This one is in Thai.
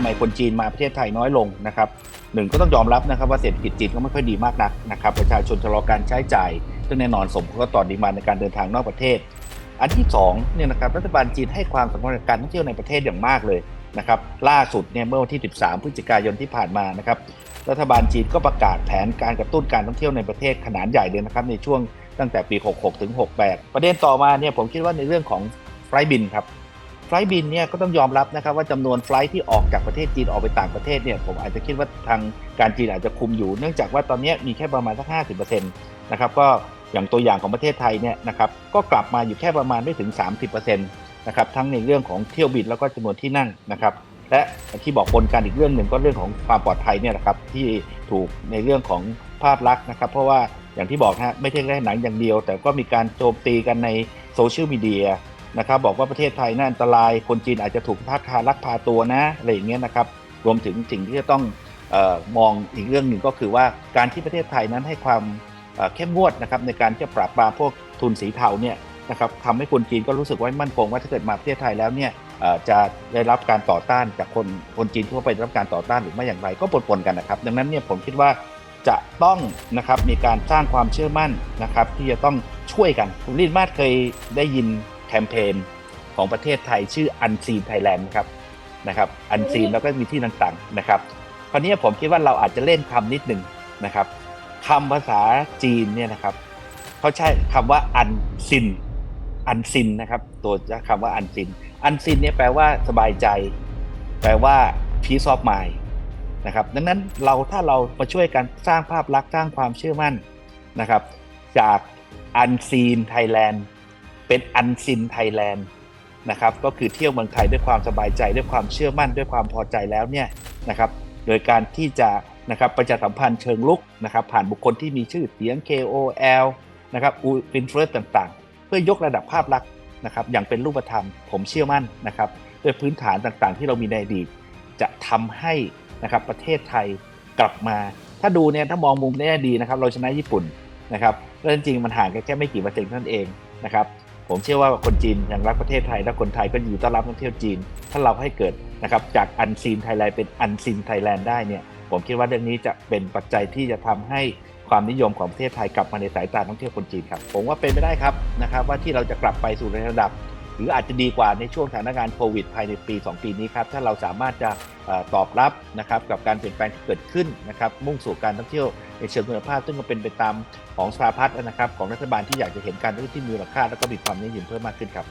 ำไมคนจีนมาประเทศไทยน้อยลงนะครับหนึ่งก็ต้องยอมรับนะครับว่าเศรษฐกิจจีนก็ไม่ค่อยดีมากนักนะครับประชาชนชะลอการใช้จ่ายซึ่งแน่นอนสมก็ต่อดีมาในการเดินทางนอกประเทศ อันที่สองเนี่ยนะครับรัฐบาลจีนให้ความสำคัญกับการท่องเที่ยวในประเทศอย่างมากเลยนะครับล่าสุดเนี่ยเมื่อวันที่ 13 พฤศจิกายนที่ผ่านมานะครับรัฐบาลจีนก็ประกาศแผนการกระตุ้นการท่องเที่ยวในประเทศขนาดใหญ่เลยนะครับในช่วงตั้งแต่ปี 66 ถึง 68 ประเด็นต่อมาเนี่ยผมคิดว่าในเรื่องของไฟบินครับ ไฟล์บินเนี่ยก็ต้องยอมรับนะครับว่าจำนวนไฟล์ที่ออกจากประเทศจีนออกไปต่างประเทศเนี่ยผมอาจจะคิดว่าทางการจีนอาจจะคุมอยู่ เนื่องจากว่าตอนนี้มีแค่ประมาณสัก 50%นะครับก็อย่างตัวอย่างของประเทศไทยเนี่ยนะครับก็กลับมาอยู่แค่ประมาณไม่ถึง 30%นะครับทั้งในเรื่องของเที่ยวบินแล้วก็จำนวนที่นั่งนะครับและที่บอกปนกันอีกเรื่องหนึ่งก็เรื่องของความปลอดภัยเนี่ยแหละครับที่ถูกในเรื่องของภาพลักษณ์นะครับเพราะว่าอย่างที่บอกฮะไม่ใช่แค่หนังอย่างเดียว แต่ก็มีการโจมตีกันในโซเชียลมีเดีย นะครับบอกว่าประเทศไทยน่าอันตราย คนจีนอาจจะถูกพักพาลักพาตัวนะอะไรอย่างเงี้ยนะครับรวมถึงสิ่งที่จะต้องออมองอีกเรื่องหนึ่งก็คือว่าการที่ประเทศไทยนั้นให้ความเข้มงวดนะครับในการจะปราบปรามพวกทุนสีเทาเนี่ยนะครับทำให้คนจีนก็รู้สึกว่ามั่นคงว่าถ้าเกิดมาประเทศไทยแล้วเนี่ยจะได้รับการต่อต้านจากคนคนจีนทั่วไปได้รับการต่อต้านหรือไม่อย่างไรก็ปนๆกันนะครับ ดังนั้นเนี่ยผมคิดว่าจะต้องนะครับมีการสร้างความเชื่อมั่นนะครับที่จะต้องช่วยกันคุณลินมาศเคยได้ยิน แคมเปญของประเทศไทยชื่อ Unseen Thailand ครับนะครับ Unseen แล้วก็มีที่ต่างๆนะครับคราวนี้ผมคิดว่าเราอาจจะเล่นคำนิดหนึ่งนะครับคำภาษาจีนเนี่ยนะครับเขาใช้คำว่า Unseen Unseen นะครับตัวคำว่า Unseen Unseen เนี่ยแปลว่าสบายใจ แปลว่า peace of mind นะครับดังนั้นเราถ้าเรามาช่วยกันสร้างภาพลักษณ์สร้างความเชื่อมั่นนะครับ จาก Unseen Thailand เป็นอันซินไทยแลนด์นะครับก็คือเที่ยวเมืองไทยด้วยความสบายใจด้วยความเชื่อมั่นด้วยความพอใจแล้วเนี่ยนะครับโดยการที่จะนะครับประชาสัมพันธ์เชิงลุกนะครับผ่านบุคคลที่มีชื่อเสียง KOL นะครับอูอินฟลูเอนซ์ต่างๆ เพื่อยกระดับภาพลักษณ์นะครับอย่างเป็นรูปธรรมผมเชื่อมั่นนะครับด้วยพื้นฐานต่างๆ ที่เรามีในอดีตจะทำให้นะครับประเทศไทยกลับมา ถ้าดูเนี่ยถ้ามองมุมในแง่ดีนะครับเราชนะญี่ปุ่นนะครับเรื่องจริงๆมันห่างกันแค่ไม่กี่เปอร์เซ็นต์นั้นเองนะครับ ผมเชื่อว่าคนจีนยังรักประเทศไทย และคนไทยก็อยู่ต้อนรับนักท่องเที่ยวจีน ถ้าเราให้เกิดนะครับจากอันซีนไทยแลนด์เป็นอันซีนไทยแลนด์ได้เนี่ยผมคิดว่าเรื่องนี้จะเป็นปัจจัยที่จะทำให้ความนิยมของประเทศไทยกลับมาในสายตานักท่องเที่ยวคนจีนครับ ผมว่าเป็นไม่ได้ครับนะครับว่าที่เราจะกลับไปสู่ในระดับ รืออาจจะดีกว่าในช่วงสถานการณ์โควิดภายในปี 2 ปีนี้ครับถ้าเราสามารถจะตอบรับนะครับกับการเปลี่ยนแปลงที่เกิดขึ้นนะครับมุ่งสู่การท่องเที่ยวในเชิงคุณภาพ ซึ่งก็เป็นไปตามของสภาพัฒน์นะครับของรัฐบาลที่อยากจะเห็นการท่องเที่ยวที่มีมูลค่าและก็มีความยั่งยืนเพิ่มมากขึ้นครับ